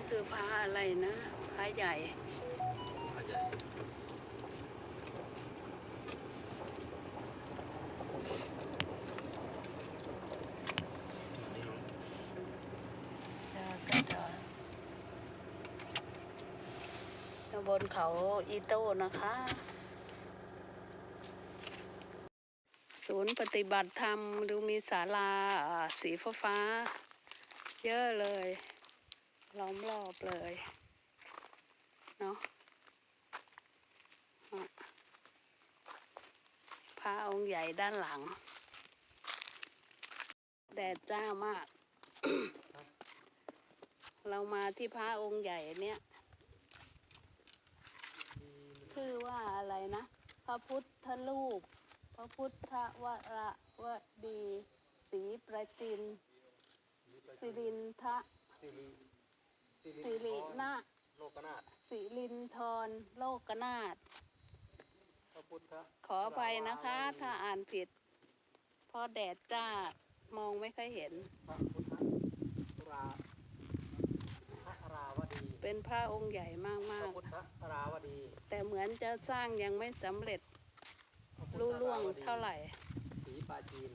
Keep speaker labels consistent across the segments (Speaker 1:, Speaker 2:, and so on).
Speaker 1: นี่คือพระอะไรนะพระใหญ่
Speaker 2: พระใหญ่มานี่ล
Speaker 1: เจะบนเขาอีโต้นะคะ ศูนย์ปฏิบัติธรรม ดูมีศาลาสีฟ้า เยอะเลย ล้อมรอบเลย เนาะอะพระองค์ใหญ่ด้านหลัง แดดจ้ามาก เรามาที่พระองค์ใหญ่เนี่ย ชื่อว่าอะไรนะ พระพุทธรูป พระพุทธวระวดีศรีประจิน สิรินทะ
Speaker 2: สิริ
Speaker 1: สิรินา
Speaker 2: โลกนาถ
Speaker 1: สิรินทรโลกนาถ
Speaker 2: พระพุทธ
Speaker 1: ขอไปนะคะ ถ้าอ่านผิดเพราะแดดจ้ามองไม่ค่อยเห็น
Speaker 2: พระพุทธราพระราวดี
Speaker 1: เป็นพระองค์ใหญ่ม
Speaker 2: พาระ
Speaker 1: ก
Speaker 2: พุทธราวดี
Speaker 1: ๆแต่เหมือนจะสร้างยังไม่สำเร็จ
Speaker 2: พระพุทธ
Speaker 1: รู้ล่วง
Speaker 2: รวดี
Speaker 1: เท่าไหร่
Speaker 2: สีปาจีน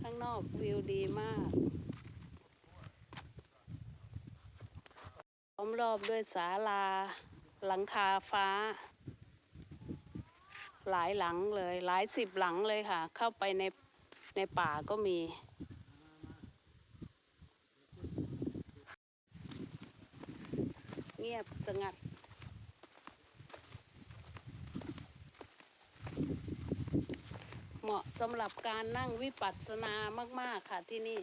Speaker 1: ข้างนอกวิวดีมากล้อ มรอบด้วยศาลา หลังคาฟ้า หลายหลังเลย หลายสิบหลังเลยค่ะ เข้าไปในในป่าก็มี เงียบสงัดเหมาะสำหรับการนั่งวิปัสสนามาก ๆ ค่ะที่นี่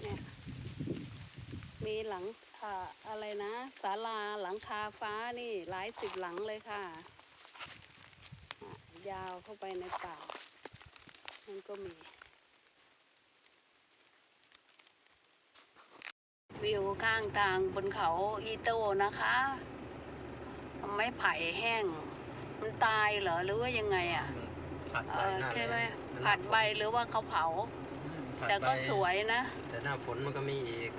Speaker 1: เนี่ย มีหลังอ่าอะไรนะศาลาหลังคาฟ้านี่หลายสิบหลังเลยค่ะอะ ยาวเข้าไปในป่ามันก็มี วิวข้างทางบนเขาอีโต้นะคะไม้ไผ่แห้ง มันตายเหรอหรือว่ายังไงอะ
Speaker 2: ผัด
Speaker 1: เอ
Speaker 2: ใบ
Speaker 1: อ
Speaker 2: หน้า
Speaker 1: ใช่ไหม
Speaker 2: แล้ง
Speaker 1: ผัดใบหรือว่าเขาเผา
Speaker 2: อืมผัด
Speaker 1: แต่ก็
Speaker 2: ใบ
Speaker 1: สวยนะ
Speaker 2: แต่หน้าฝนมันก็มีอีก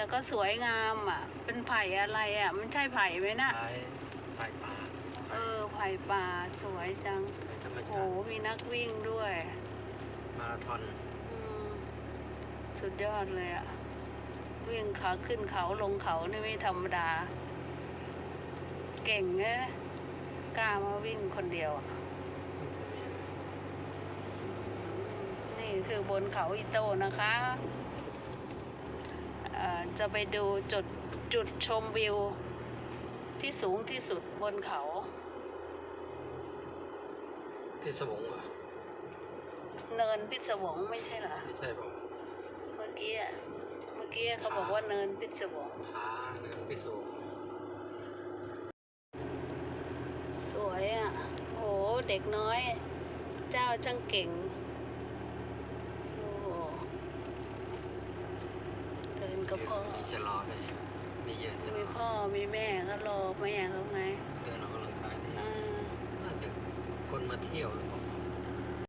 Speaker 1: แต่ก็สวยงามอะ เป็นไผ่อะไรอะ มันใช่ไผ่ไหมนะ
Speaker 2: ไผ่ไผ่ป่า
Speaker 1: เออ ไผ่ป่าสวยจัง
Speaker 2: ไผ่ธรรม
Speaker 1: โห
Speaker 2: ชาติ
Speaker 1: มีนักวิ่งด้วย
Speaker 2: มาราธอน
Speaker 1: อืมสุดยอดเลยอะวิ่งเขาขึ้นเขาลงเขานี่ไม่ธรรมดา เก่งนะกล้ามาวิ่งคนเดียวอะนี่คือบนเขาอิโต้นะคะเอ่อ จะไปดูจุดจุดชมวิว ที่สูงที่สุดบนเขา
Speaker 2: พิศวงเหรอ
Speaker 1: เนินพิศวงไม่ใช่เหรอ
Speaker 2: ไม่ใช่บอก
Speaker 1: เมื่อกี้อะเมื่อกี้เขาบอกว่าเนินพิศวง
Speaker 2: ผาเนินพิศวง
Speaker 1: สวยอะโหเด็กน้อย เจ้าช่างเก่ง โอ้โหเดิน กับพ่อ
Speaker 2: มีชะลอด้วยมียืนชะล
Speaker 1: มี
Speaker 2: อ
Speaker 1: พ่อมีแม่เขารอแม่เขาไง
Speaker 2: เดินออกกำลังกายนี่
Speaker 1: อ่า
Speaker 2: น่าจะคนมาเที่ยวหรือเปล่า